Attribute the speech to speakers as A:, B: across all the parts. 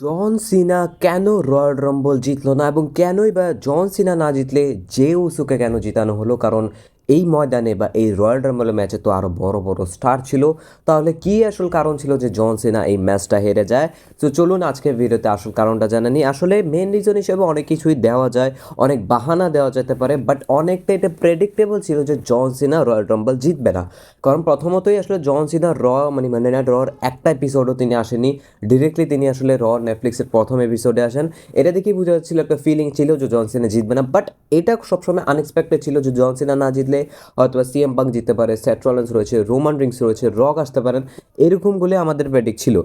A: জন সিনা কেন রয়্যাল রম্বল জিতলো না? এবং কেনই বা জন সিনা না জিতলে যে উসুকে কেন জিতানো হলো? কারণ এই ময়দানে বা এই রয়্যাল রাম্বলের ম্যাচে তো আরও বড় বড় স্টার ছিল। তাহলে কি আসল কারণ ছিল যে জন সিনা এই ম্যাচটা হেরে যায়? তো চলুন আজকের ভিডিওতে আসল কারণটা জানা জানানি আসলে মেন রিজন হিসেবে অনেক কিছুই দেওয়া যায়, অনেক বাহানা দেওয়া যেতে পারে বাট অনেকটা এটা প্রেডিক্টেবল ছিল যে জন সিনা রয়্যাল রাম্বল জিতবে না। কারণ প্রথমতই আসলে জন সিনা র মানে মানে না রর একটা এপিসোডও তিনি আসেনি ডিরেক্টলি তিনি আসলে র নেটফ্লিক্সের প্রথম এপিসোডে আসেন। এটা দেখেই বোঝা যাচ্ছিল একটা ফিলিং ছিল যে জন সিনা জিতবে না বাট এটা সবসময় আনএক্সপেক্টেড ছিল যে জন সিনা না জিতলে হয়তো সিএম বাং জিততে পারে স্যাট্রলেন্স রয়েছে রোমান রিংস রয়েছে রক আসতে পারেন, এরকমগুলি আমাদের প্রেডিক্ট ছিল।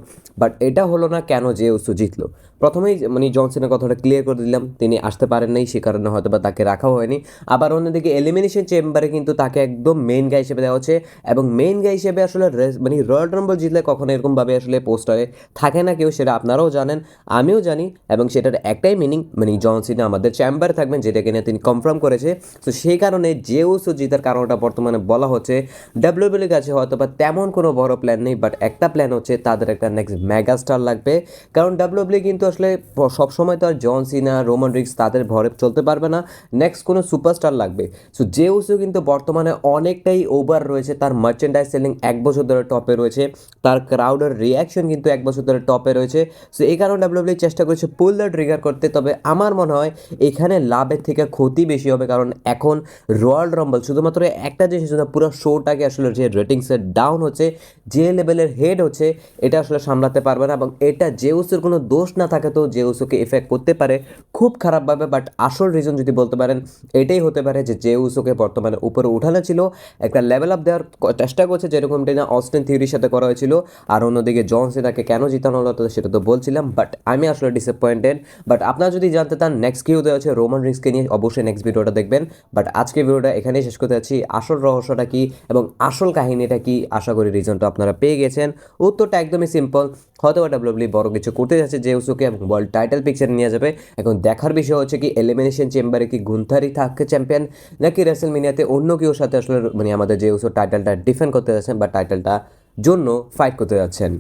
A: বাট এটা হলো না কেন যে উসু জিতলো। প্রথমেই মানে জনসনের কথাটা ক্লিয়ার করে দিলাম, তিনি আসতে পারেন নাই, সে কারণে হয়তো বা তাকে রাখাও হয়নি। আবার অন্যদিকে এলিমিনেশন চেম্বারে কিন্তু তাকে একদম মেইন গাই হিসেবে দেওয়া হচ্ছে এবং মেইন গাই হিসেবে আসলে মানে রয়্যাল রাম্বল জিতলে কখনো এরকমভাবে আসলে পোস্টারে থাকে না কেউ, সেটা আপনারাও জানেন, আমিও জানি এবং সেটার একটাই মিনিং মানে জনসিনা আমাদের চেম্বারে থাকবেন যেটা কিনা তিনি কনফার্ম করেছে। তো সেই কারণে যে উসু জিতার কারণটা বর্তমানে বলা হচ্ছে ডাব্লিউবিলির কাছে হয়তো বা তেমন কোনো বড় প্ল্যান নেই বাট একটা প্ল্যান হচ্ছে তাদের একটা নেক্সট মেগা স্টার লাগবে। কারণ ডাব্লিউবিলি কিন্তু আসলে সবসময় তো আর জন সিনা রোমান রিক্স তাদের ভরে চলতে পারবে না নেক্সট কোনো সুপারস্টার লাগবে। সো যে উসু কিন্তু বর্তমানে অনেকটাই ওভার রয়েছে, তার মার্চেন্ডাইজ সেলিং এক বছর ধরে টপে রয়েছে, তার ক্রাউডের রিয়াকশন কিন্তু এক বছর ধরে টপে রয়েছে। সো এই কারণে ডাব্লিউবিলি চেষ্টা করেছে পুল দ্য ট্রিগার করতে, তবে আমার মনে হয় এখানে লাভের থেকে ক্ষতি বেশি হবে, কারণ এখন রয়্যাল রাম্বল শুধুমাত্র একটা জিনিস না পুরো শোটাকে আসলে যে রেটিংসের ডাউন হচ্ছে, যে লেভেলের হেড হচ্ছে, এটা আসলে সামলাতে পারবে না এবং এটা জেউসের কোনো দোষ না থাকে তো জেউসোকে এফেক্ট করতে পারে খুব খারাপভাবে বাট আসল রিজন যদি বলতে পারেন, এটাই হতে পারে যে জেউসোকে বর্তমানে উপরে উঠানো ছিল। একটা লেভেল আপ দেওয়ার চেষ্টা করছে যেরকমটা না অস্টেন থিওরির সাথে করা হয়েছিল, আর অন্যদিকে জন সিনাকে কেন জিতানো হলো সেটা তো বলছিলাম বাট আমি আসলে ডিসঅ্যাপয়েন্টেড বাট আপনারা যদি জানতে চান নেক্সট কিউ দেওয়া হচ্ছে রোমান রিক্সকে নিয়ে, অবশ্যই নেক্সট ভিডিওটা দেখবেন। বাট আজকে ভিডিওটা এখানেই শেষ করতে যাচ্ছি। আসল রহস্যটা কি এবং আসল কাহিনীটা কি? আশা করি রিজনটা আপনারা পেয়ে গেছেন। উত্তরটা একদমই সিম্পল হয়তো বা ডাব্লিউডব্লিউ বড় কিছু করতে যাচ্ছে যে উসুকে এবং ওয়ার্ল্ড টাইটেল পিকচারে নিয়ে যাবে। এখন দেখার বিষয় হচ্ছে কি এলিমিনেশন চেম্বারে কি গুন্থারি থাকে চ্যাম্পিয়ন নাকি রেসেল মিনিয়াতে অন্য কেউ সাথে আসলে মানে আমাদের যে উসুর টাইটেলটা ডিফেন্ড করতে যাচ্ছেন বা টাইটেলটা জন্য ফাইট করতে যাচ্ছেন?